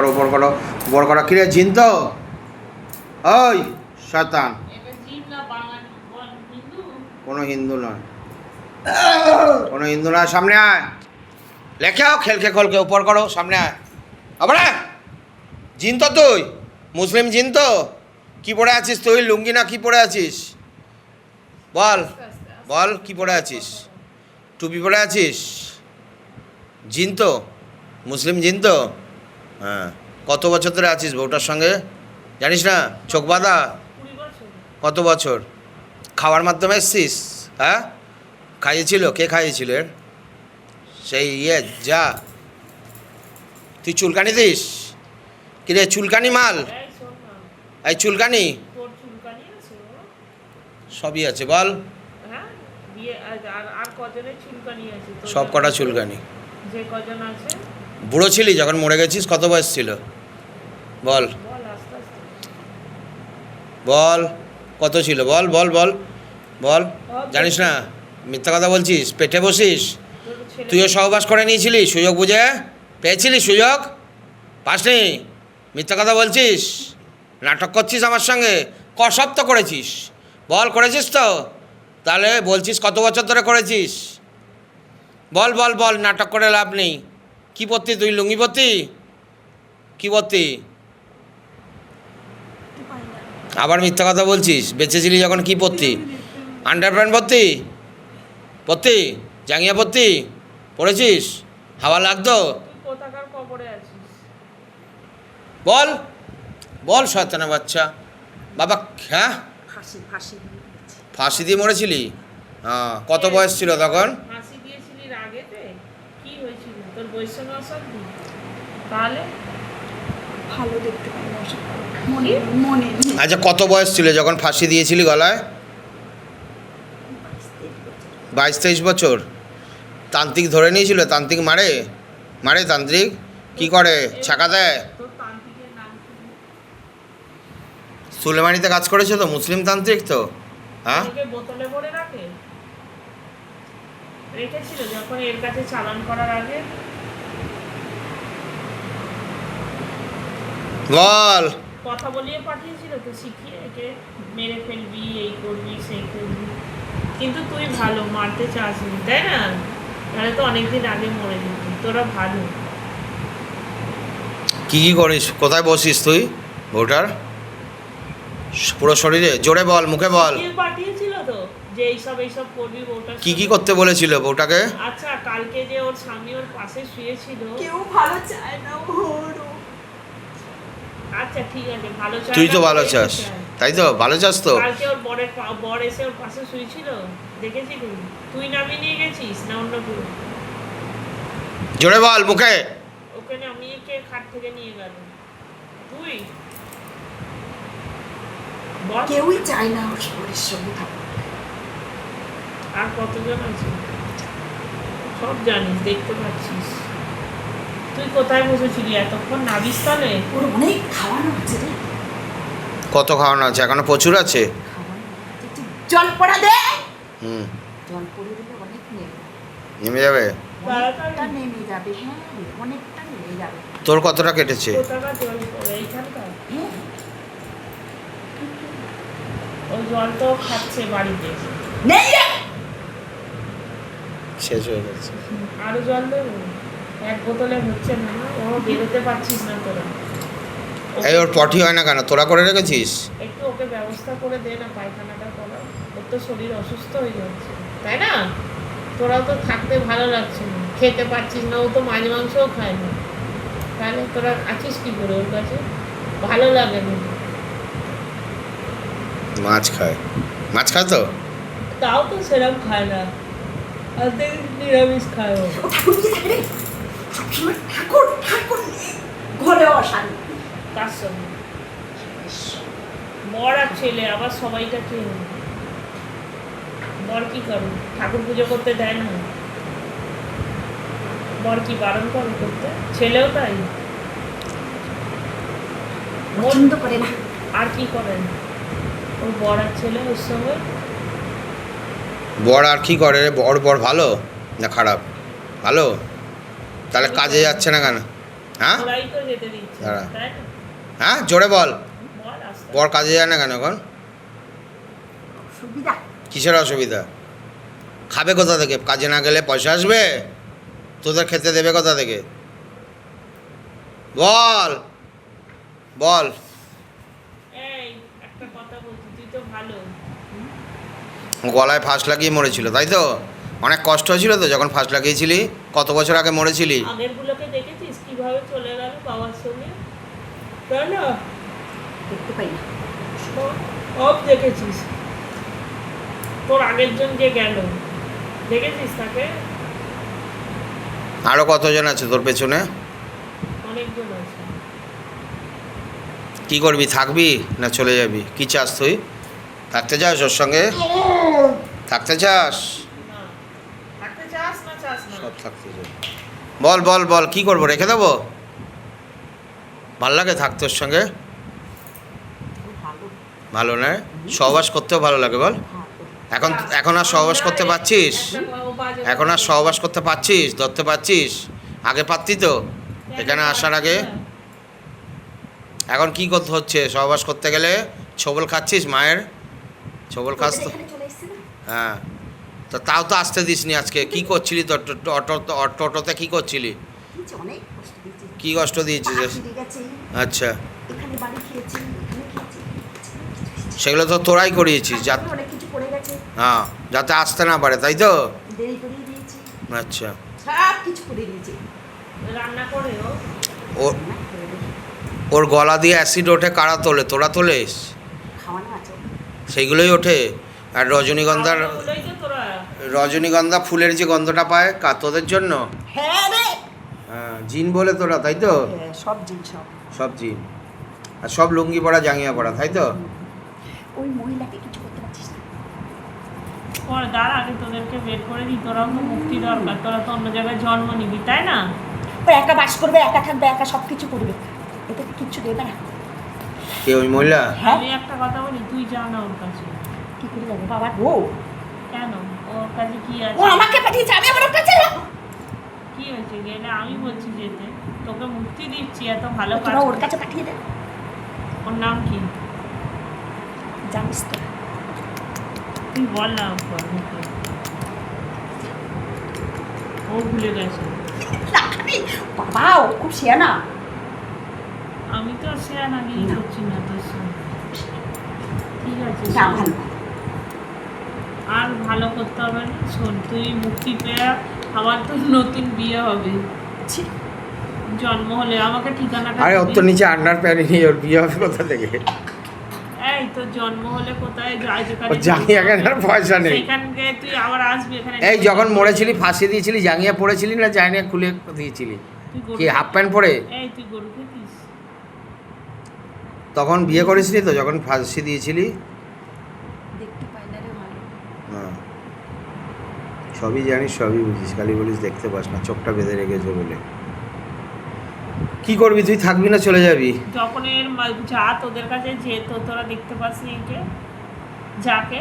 করো উপর করো উপর করো। কিরে তো? ওই, শয়তান। এটা জিন না বাঙালি বল হিন্দু কোনো হিন্দু নয়। কোনো হিন্দু নয়। সামনে আয়। লেখাও খেলকে খোলকে উপর করো, সামনে আয়। আবার। জিন তো তুই? মুসলিম জিন তো? কি পড়ে আছিস তুই? লুঙ্গি না কি পড়ে আছিস? বল। বল, কি পড়ে আছিস? টুপি পড়ে আছিস? জিন তো? মুসলিম জিন তো? হ্যাঁ। কত বছর ধরে আছিস বউটার সঙ্গে? জানিস না? চোখ বাঁধা? কত বছর? খাওয়ার মাধ্যমে এসছিস? হ্যাঁ? খাইয়েছিল? কে খাইয়েছিল এর? সেই ইয়ে যা। তুই চুলকানি দিস? কিরে চুলকানি মাল? এই চুলকানি? সবই আছে বল। হ্যাঁ সব কটা চুলকানি। যে কজন আছে? বুড়ো ছিলি, যখন মরে গেছিস কত বয়স ছিল? বল। বল, কত ছিল? বল বল বল বল। জানিস না, মিথ্যা কথা বলছিস, পেটে বসিস। তুইও সহবাস করে নিয়েছিলি, সুযোগ বুঝে? পেয়েছিলি সুযোগ? পাসনি? মিথ্যা কথা বলছিস? নাটক করছিস আমার সঙ্গে? ক তো করেছিস? বল, করেছিস তো? তাহলে বলছিস কত বছর ধরে করেছিস? বল বল বল, নাটক করে লাভ নেই। কী পরতি তুই লুঙ্গি পরতি কী পরতি আবার মিথ্যা কথা বলছিস বেঁচেছিলি যখন কী পরতি আন্ডার প্যান্ট পরতি পরতি জাঙ্গিয়া পরতি পড়েছিস? হাওয়া লাগতো? বল বল শয়তানা বাচ্চা। বাবা হ্যাঁ। ফাঁসি দিয়ে মরেছিলি? হ্যাঁ কত বয়স ছিল তখন ফাঁসি দিয়েছিলি আগেতে কি তাহলে? ভালো দেখতে পাই। মনে? মনে আচ্ছা কত বয়স ছিল যখন ফাঁসি দিয়েছিলি গলায়? বাইশ তেইশ বছর। তান্ত্রিক ধরে নিয়েছিল? তান্ত্রিক মারে? মারে তান্ত্রিক? কি করে? ছাকা দেয়? সুলেমানিতে কাজ করেছ তো? মুসলিম তান্ত্রিক তো? হ্যাঁ? বোতলে ভরে রাখে? রেখেছিল যখন এর কাছে চালান করার আগে? বল। কথা বলিয়ে পাঠিয়েছিল তো শিখিয়ে একে মেরে ফেলবি এই করবি সেই করবি। কিন্তু তুই ভালো মারতে চাসনি তাই না? তাহলে তো অনেকদিন আগে মরে যেতি তোরা ভালো। কি কি করিস? কোথায় বসিস তুই ভোটার পুরো শরীরে? জোরে বল মুখে বল। পাঠিয়েছিল তো যে এইসব এইসব করবি বউটা কি কি করতে বলেছিল বউটাকে? আচ্ছা কালকে যে ওর স্বামী ওর পাশে শুয়েছিল। কেউ ভালো চায় না। আচ্ছা ঠিক আছে ভালো তুই তো ভালো চাস। তাই তো? ভালো চাস তো? কালকে ওর বরের পা- বর এসে ওর পাশে শুয়েছিল। দেখেছিলি তুই নামিয়ে নিয়ে গেছিস না অন্য কেউ? জোরে বল মুখে। ওকে নামিয়ে কে খাট থেকে নিয়ে গেল? তুই? কেউই চায় না ওর সঙ্গে আর কতজন আছে? সব জানিস দেখতে পাচ্ছিস। তুই কোথায় বসেছিলি এতক্ষণ? নাবিস্তলে ওর অনেক খাওয়ানো হচ্ছে রে। কত খাওয়ানো আছে? এখনও প্রচুর আছে? জল পড়া দে। হুম। জল পড়ে দিলে অনেক নেবে নেমে যাবে? অনেকটা নেমে যাবে হ্যাঁ অনেকটা নেমে যাবে। তোর কতটা কেটেছে? হ্যাঁ। ওই জল তো খাচ্ছে বাড়িতে। নেই শেষ হয়ে গেছে। আরও জল দেবো? এক বোতলে হচ্ছে না ও বেরোতে পারছিস না তোরা। এই ওর পটি হয় না কেন? তোরা করে রেখেছিস? একটু ওকে ব্যবস্থা করে দে না পায়খানাটা করা ওর তো শরীর অসুস্থ হয়ে যাচ্ছে। তাই না? তোরাও তো থাকতে ভালো লাগছে না। খেতে পারছিস না ও তো মাছ মাংসও খায় না। তাহলে তোরা আছিস কি করে ওর কাছে? ভালো লাগে না। মাছ খায়। মাছ খায় তো? তাও তো সেরকম খায় না। অর্ধেক নিরামিষ খায় ও। সবসময় ঠাকুর ঠাকুর। ঘরে অশান্তি। কার সঙ্গে। বর আর ছেলে আবার সবাইটা কে হবে? বর কি করে? ঠাকুর পুজো করতে দেয় না? বর কি বারণ করে করতে? ছেলেও তাই? পছন্দ করে না। আর কি করেন ওর বর আর ছেলে ওর সঙ্গে? বর আর কি করে রে? বর বর ভালো না খারাপ? ভালো? তাহলে কাজে যাচ্ছে না কেন? হ্যাঁ? দাঁড়া। হ্যাঁ? জোরে বল। বল বর কাজে যায় না কেন এখন? কিসের অসুবিধা? খাবে কোথা থেকে? কাজে না গেলে পয়সা আসবে? তোদের খেতে দেবে কোথা থেকে? বল। বল। এই একটা কথা বলছি তুই তো ভালো। গলায় ফাঁস লাগিয়ে মরেছিল তাই তো? অনেক কষ্ট হয়েছিল তো যখন ফার্স্ট লাগিয়েছিলি কত বছর আগে মরেছিলি? আগের গুলোকে দেখেছিস? কীভাবে চলে গেল বাবার সঙ্গে? তাই না? দেখতে পাই না। সব- দেখেছিস। তোর আগের জন যে গেল দেখেছিস তাকে? আরও কতজন আছে তোর পেছনে? অনেকজন আছে। কি করবি থাকবি না চলে যাবি? কি চাস তুই? থাকতে চাস ওর সঙ্গে? থাকতে চাস না থাকতে চাস না চাস না সব থাকতে চাই বল বল বল, কি করব? রেখে দেবো? ভালো লাগে থাকতে ওর সঙ্গে? ভালো না? সহবাস করতেও ভালো লাগে, বল। এখন এখন আর সহবাস করতে পারছিস? এখন আর সহবাস করতে পারছিস? ধরতে পারছিস? আগে পারতি তো? এখানে আসার আগে? এখন কি করতে হচ্ছে? সহবাস করতে গেলে ছবল খাচ্ছিস মায়ের? ছবল খাস তো? হ্যাঁ। তো তাও তো আসতে দিসনি আজকে। কি করছিলি তো অটো অটো- অটোতে কি করছিলি? কি কষ্ট দিয়েছিস? আচ্ছা। সেগুলো তো তোরাই করিয়েছিস হ্যাঁ যাতে আসতে না পারে তাই তো? দেরি করিয়ে দিয়েছি। আচ্ছা। সব কিছু করে দিয়েছি রান্না করে ও ও না, করে দিয়েছি। ওর গলা দিয়ে অ্যাসিড ওঠে কারা তোলে? তোরা তোলেস খাওয়ানো সেইগুলোই ওঠে। আর রজনীগন্ধার রজনীগন্ধা ফুলের যে গন্ধটা পায় কা তোদের জন্য? হ্যাঁ রে। হ্যাঁ জিন বলে তোরা তাই তো? হ্যাঁ, সব জিনিস সব। সব জিন। আর সব লুঙ্গি পরা জাঙ্গিয়া পরা তাই তো? ওই মহিলাকে কিছু করতে পারছিস না। পরে দাঁড়া আগে তোদেরকে বের করে দিই তোরাও তো মুক্তি দরকার তোরা তো অন্য জায়গায় জন্ম নিবি তাই না? ও একা বাস করবে একা থাকবে একা সব কিছু করবে। এটাকে কিচ্ছু দেবে না। কে ওই মহিলা? হ্যাঁ। আমি একটা কথা বলি তুই যা না ওর কাছে। কি করে যাবে? বাবা ও কেন? ওর কাছে কি আছে? ও আমাকে পাঠিয়েছে আমি আমার কাছে কি হয়েছে গেলে আমি বলছি যেতে। তোকে মুক্তি দিচ্ছি এত ভালো কাজ ওর কাছে পাঠিয়ে দে ওর নাম কি? জানিস তো। তুই বল না ওর ও ভুলে গেছে। বাবা ও খুব শিয়ানা। আমি তো না। করছি না তোর সঙ্গে। ঠিক আছে না ভালো আর ভালো করতে হবে না। শোন তুই মুক্তি পেয়ে আমার তো নতুন বিয়ে হবে। জন্ম হলে আমাকে ঠিকানাটা আরে ওর দিবি। তো নিচে আন্ডার প্যান্ট নেই ওর বিয়ে হবে কোথা থেকে? এই তো জন্ম হলে কোথায় যাই যেখানে জাঙ্গিয়া কেনার পয়সা নেই। সেখানকে তুই আবার আসবি এখানে। এই যখন মরেছিলি ফাঁসি দিয়েছিলি জাঙ্গিয়া পড়েছিলি না জাঙ্গিয়া খুলে দিয়েছিলি? কি হাফ প্যান্ট পরে? এই তুই গরু খেতিস? তখন বিয়ে করিসনি তো যখন ফাঁসি দিয়েছিলি দেখতে পাই না রে ভালো না সবই জানিস সবই বুঝিস খালি বলিস দেখতে পাস না চোখটা বেঁধে রেখেছে বলে। কি করবি তুই থাকবি না চলে যাবি? যখন এর যা তোদের কাছে যে তো তোরা দেখতে পাসনি একে যাকে।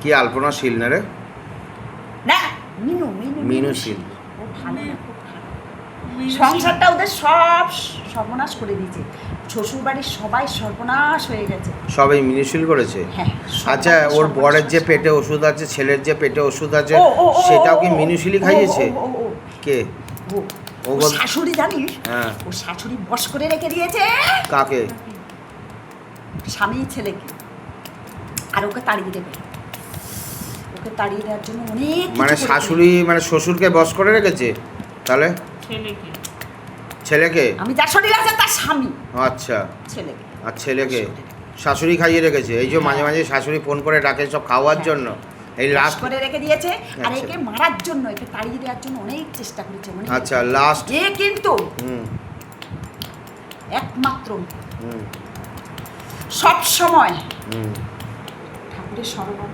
কি আলপনা শিল না রে? না মিনু মিনু মিনু শীল। সংসারটা ওদের সব সর্বনাশ করে দিয়েছে। শ্বশুর বাড়ির সবাই সর্বনাশ হয়ে গেছে। সবাই মিনিশিল করেছে? হ্যাঁ আচ্ছা ওর বরের যে পেটে ওষুধ আছে ছেলের যে পেটে ওষুধ আছে সেটাও কি ও, খাইয়েছে? কে? ও, শাশুড়ি জানিস? হ্যাঁ। ও শাশুড়ি বস করে রেখে দিয়েছে। কাকে? স্বামী ছেলেকে। আর ওকে তাড়িয়ে দেবে। ওকে তাড়িয়ে দেওয়ার জন্য অনেক মানে শাশুড়ি মানে শ্বশুরকে বস করে রেখেছে? তাহলে? ছেলেকে। ছেলেকে? আমি যার শরীর আছে তার স্বামী। আচ্ছা। ছেলেকে। আর ছেলেকে? শাশুড়ি খাইয়ে রেখেছে। এই যে মাঝে মাঝে শাশুড়ি ফোন করে ডাকে সব খাওয়ার হ্যাঁ। জন্য। এই লাস্ট করে রেখে দিয়েছে। আর আচ্ছা। একে মারার জন্য একে তাড়িয়ে দেওয়ার জন্য অনেক চেষ্টা করেছে। অনেক আচ্ছা লাস্ট এ কিন্তু হুম। একমাত্র হুম। সব সময় হুম। ঠাকুরের সরবরাহ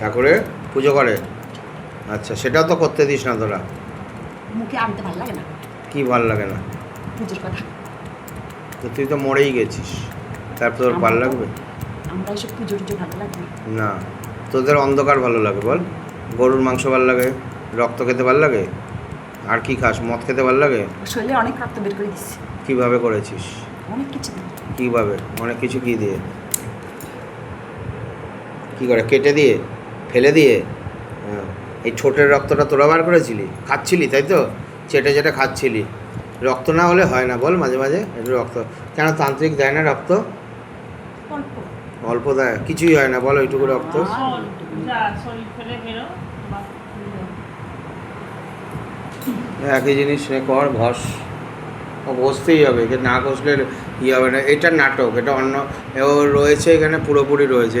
ঠাকুরে পুজো করে? আচ্ছা সেটাও তো করতে দিস না তোরা। মুখে আনতে ভালো লাগে না। কি ভালো লাগে না? পুজোর কথা। তো তুই তো মরেই গেছিস। তারপর তোর ভালো লাগবে? আমরা এসব পুজো টুজো ভালো লাগবে না। তোদের অন্ধকার ভালো লাগে বল। গরুর মাংস ভালো লাগে? রক্ত খেতে ভালো লাগে? আর কি খাস? মদ খেতে ভালো লাগে? শরীরে অনেক রক্ত বের করে দিচ্ছে। কীভাবে করেছিস? অনেক কিছু কীভাবে? অনেক কিছু কি দিয়ে? কি করে? কেটে দিয়ে? ফেলে দিয়ে? হ্যাঁ। এই ছোটের রক্তটা তোরা বার করেছিলি? খাচ্ছিলি তাই তো? চেটে চেটে খাচ্ছিলি। রক্ত না হলে হয় না বল মাঝে মাঝে একটু রক্ত। কেন তান্ত্রিক দেয় না রক্ত? অল্প। দেয় কিছুই হয় না বলো ওইটুকু রক্ত। শোন, যা শরীর ফেলে বেরো বা একই জিনিস কর ঘষ। ঘষতেই হবে না ঘষলে ইয়ে হবে না। এটা নাটক এটা অন্য ও রয়েছে এখানে পুরোপুরি রয়েছে। এটা